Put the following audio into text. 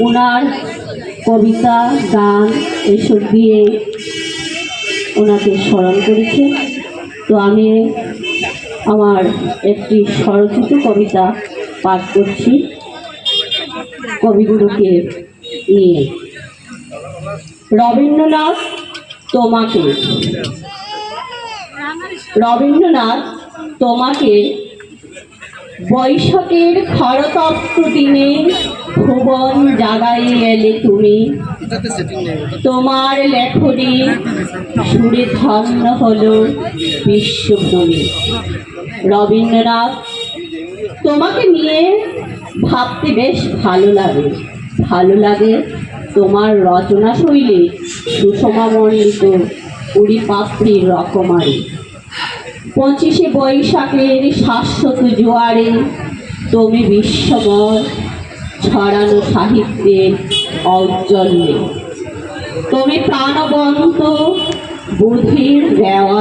ওনার কবিতা, গান, এসব দিয়ে ওনাকে স্মরণ করেছে। তো আমি আমার একটি স্বরচিত কবিতা পাঠ করছি। কবিগুরুকে নিয়ে। রবীন্দ্রনাথ তোমাকে। রবীন্দ্রনাথ তোমাকে বৈশাখের খরতপ্ত দিনে ভুবন জাগাই এলে তুমি। তোমার লেখনী সুরে ধন্য হলো বিশ্বভূমি রবীন্দ্রনাথ, তোমাকে নিয়ে ভাবতে বেশ ভালো লাগে। ভালো লাগে তোমার রচনা শৈলী সুষমামণ্ডিত কুড়ি পাত্রীর রকমারি। পঁচিশে বৈশাখের শাশ্বত জোয়ারে তুমি বিশ্বময় ছড়ানো সাহিত্যের ঔজ্জ্বল্যে তুমি প্রাণবন্ত বুধির দেওয়া